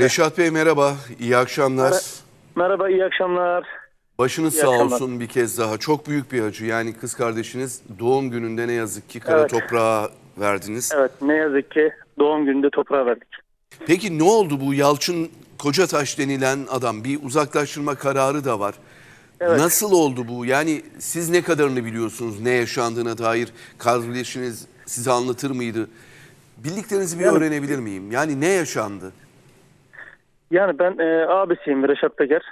Reşat Bey merhaba, iyi akşamlar. Merhaba, iyi akşamlar. Başınız iyi sağ akşamlar. olsun bir kez daha. Çok büyük bir acı. Yani kız kardeşiniz doğum gününde ne yazık ki kara Evet. toprağa verdiniz. Evet, ne yazık ki doğum gününde toprağa verdik. Peki ne oldu bu Yalçın Kocataş denilen adam? Bir uzaklaştırma kararı da var. Evet. Nasıl oldu bu? Yani siz ne kadarını biliyorsunuz ne yaşandığına dair kardeşiniz size anlatır mıydı? Bildiklerinizi bir öğrenebilir miyim? Yani ne yaşandı? Yani ben e, abisiyim Reşat Peker.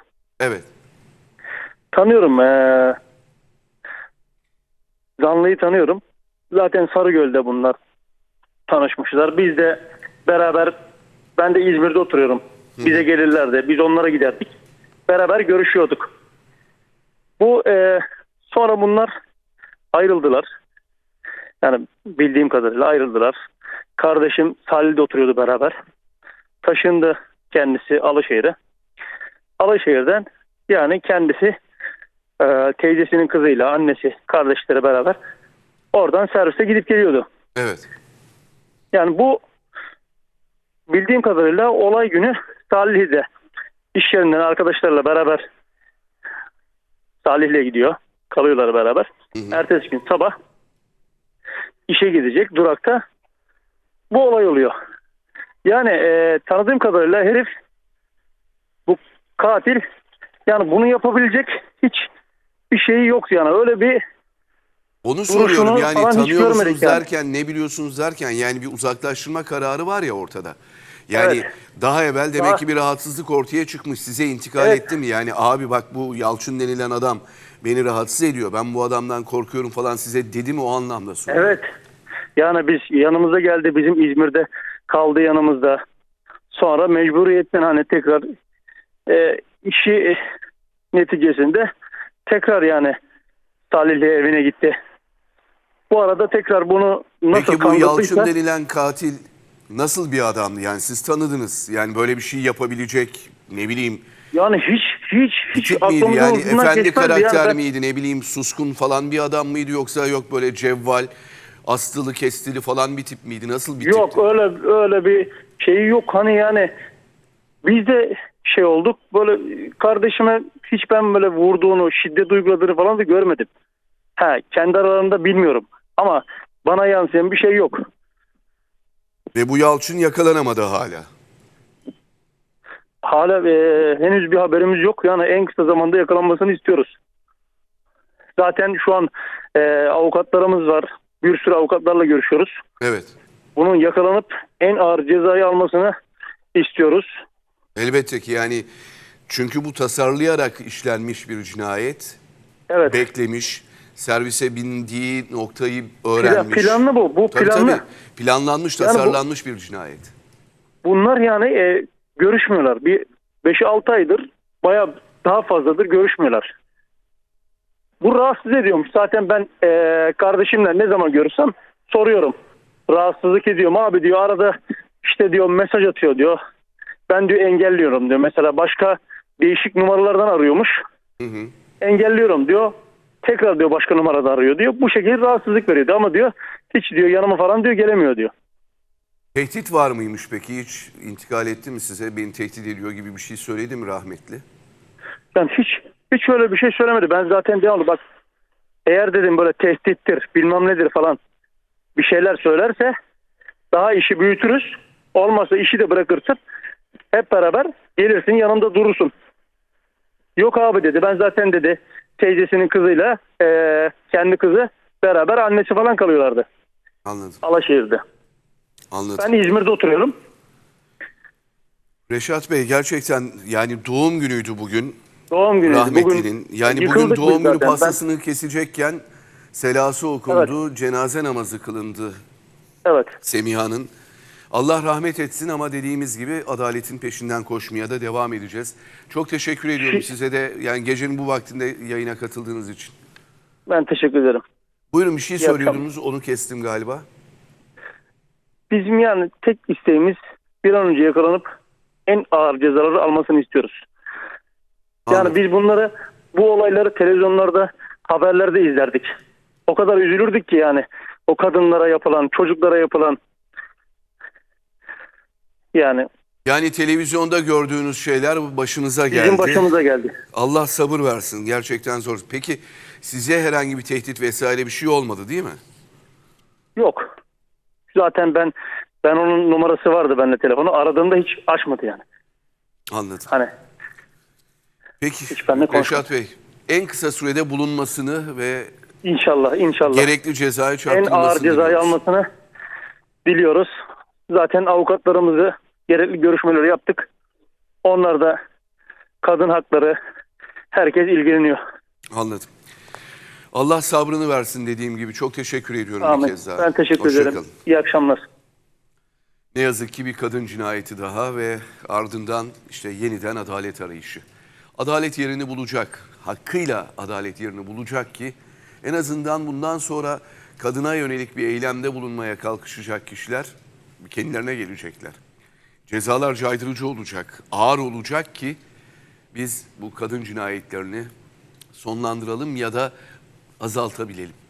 Evet. Tanıyorum. E, Zanlı'yı tanıyorum. Zaten Sarıgöl'de bunlar tanışmışlar. Biz de beraber, ben de İzmir'de oturuyorum. Bize gelirlerdi. Biz onlara giderdik. Beraber görüşüyorduk. Bu e, sonra bunlar ayrıldılar. Yani bildiğim kadarıyla ayrıldılar. Kardeşim Salih'de oturuyordu beraber. Taşındı kendisi Alaşehir'e. Alaşehir'den yani kendisi e, teyzesinin kızıyla annesi kardeşleri beraber oradan servise gidip geliyordu. Evet. Yani bu bildiğim kadarıyla olay günü Salih'de iş yerinden arkadaşlarla beraber Salih'le gidiyor. Kalıyorlar beraber. Ertesi gün sabah işe gidecek durakta bu olay oluyor. Yani e, tanıdığım kadarıyla herif bu katil yani bunu yapabilecek hiç bir şeyi yok yani öyle bir Onu soruyorum yani falan hiç tanıyor musunuz görmedik yani. derken ne biliyorsunuz derken yani bir uzaklaştırma kararı var ya ortada. Yani Evet. daha evvel demek Daha- ki bir rahatsızlık ortaya çıkmış size intikal Evet. etti mi? Yani abi bak bu Yalçın denilen adam beni rahatsız ediyor ben bu adamdan korkuyorum falan size dedi mi o anlamda soruyorum. Evet. Yani biz yanımıza geldi bizim İzmir'de kaldı yanımızda. Sonra mecburiyetten hani tekrar e, işi e, neticesinde tekrar yani Salih'le evine gitti. Bu arada tekrar bunu nasıl Peki bu Yalçın denilen katil nasıl bir adamdı? Yani siz tanıdınız. Yani böyle bir şey yapabilecek ne bileyim yani hiç hiç hiç miydi? Yani efendi karakter yani ben- miydi? Ne bileyim suskun falan bir adam mıydı? Yoksa yok böyle cevval, astılı kestili falan bir tip miydi? Nasıl bir Yok tipti? öyle öyle bir şeyi yok hani yani biz de şey olduk böyle kardeşime hiç ben böyle vurduğunu şiddet uyguladığını falan da görmedim. Ha kendi aralarında bilmiyorum ama bana yansıyan bir şey yok. Ve bu Yalçın yakalanamadı hala. Hala e, henüz bir haberimiz yok yani en kısa zamanda yakalanmasını istiyoruz. Zaten şu an e, avukatlarımız var. Bir sürü avukatlarla görüşüyoruz. Evet. Bunun yakalanıp en ağır cezayı almasını istiyoruz. Elbette ki yani çünkü bu tasarlayarak işlenmiş bir cinayet. Evet. Beklemiş, servise bindiği noktayı Plan- öğrenmiş. planlı bu. Bu Tabii, planlı. tabii. Planlanmış, Yani bu- tasarlanmış bir cinayet. Bunlar yani e, görüşmüyorlar. Bir 5-6 aydır baya daha fazladır görüşmüyorlar. Bu rahatsız ediyormuş. Zaten ben e, kardeşimle ne zaman görürsem soruyorum. Rahatsızlık ediyorum abi diyor. Arada işte diyor mesaj atıyor diyor. Ben diyor engelliyorum diyor. Mesela başka değişik numaralardan arıyormuş. Hı hı. Engelliyorum diyor. Tekrar diyor başka numarada arıyor diyor. Bu şekilde rahatsızlık veriyordu ama diyor hiç diyor yanıma falan diyor gelemiyor diyor. Tehdit var mıymış peki? Hiç intikal etti mi size? Beni tehdit ediyor gibi bir şey söyledi mi rahmetli? Yani hiç hiç öyle bir şey söylemedi. Ben zaten devamlı bak eğer dedim böyle tehdittir bilmem nedir falan bir şeyler söylerse daha işi büyütürüz. Olmazsa işi de bırakırsın. Hep beraber gelirsin yanımda durursun. Yok abi dedi ben zaten dedi teyzesinin kızıyla eee, kendi kızı beraber annesi falan kalıyorlardı Anladım. Alaşehir'de. Anladım. Ben İzmir'de oturuyorum. Reşat Bey gerçekten yani doğum günüydü bugün Doğum günü. rahmetlinin. yani bugün yıkıldık biz doğum günü zaten. Ben- pastasını kesecekken selası okundu, cenaze namazı kılındı evet. Semiha'nın. Allah rahmet etsin ama dediğimiz gibi adaletin peşinden koşmaya da devam edeceğiz. Çok teşekkür ediyorum size de yani gecenin bu vaktinde yayına katıldığınız için. Ben teşekkür ederim. Buyurun bir şey söylüyordunuz onu kestim galiba. Bizim yani tek isteğimiz bir an önce yakalanıp en ağır cezaları almasını istiyoruz. Yani Anladım. biz bunları bu olayları televizyonlarda haberlerde izlerdik. O kadar üzülürdük ki yani o kadınlara yapılan, çocuklara yapılan yani Yani televizyonda gördüğünüz şeyler başınıza geldi. Bizim başımıza geldi. Allah sabır versin. Gerçekten zor. Peki size herhangi bir tehdit vesaire bir şey olmadı değil mi? Yok. Zaten ben ben onun numarası vardı bende telefonu. Aradığımda hiç açmadı yani. Anladım. Hani Peki Hiç benimle Reşat Bey en kısa sürede bulunmasını ve inşallah inşallah gerekli cezayı en çarptırılmasını ağır cezayı diliyoruz. almasını diliyoruz. Zaten avukatlarımızı gerekli görüşmeleri yaptık. Onlar da kadın hakları herkes ilgileniyor. Anladım. Allah sabrını versin dediğim gibi. Çok teşekkür ediyorum bir kez daha. Ben teşekkür Hoşça ederim. kalın. İyi akşamlar. Ne yazık ki bir kadın cinayeti daha ve ardından işte yeniden adalet arayışı. Adalet yerini bulacak, hakkıyla adalet yerini bulacak ki en azından bundan sonra kadına yönelik bir eylemde bulunmaya kalkışacak kişiler kendilerine gelecekler. Cezalar caydırıcı olacak, ağır olacak ki biz bu kadın cinayetlerini sonlandıralım ya da azaltabilelim.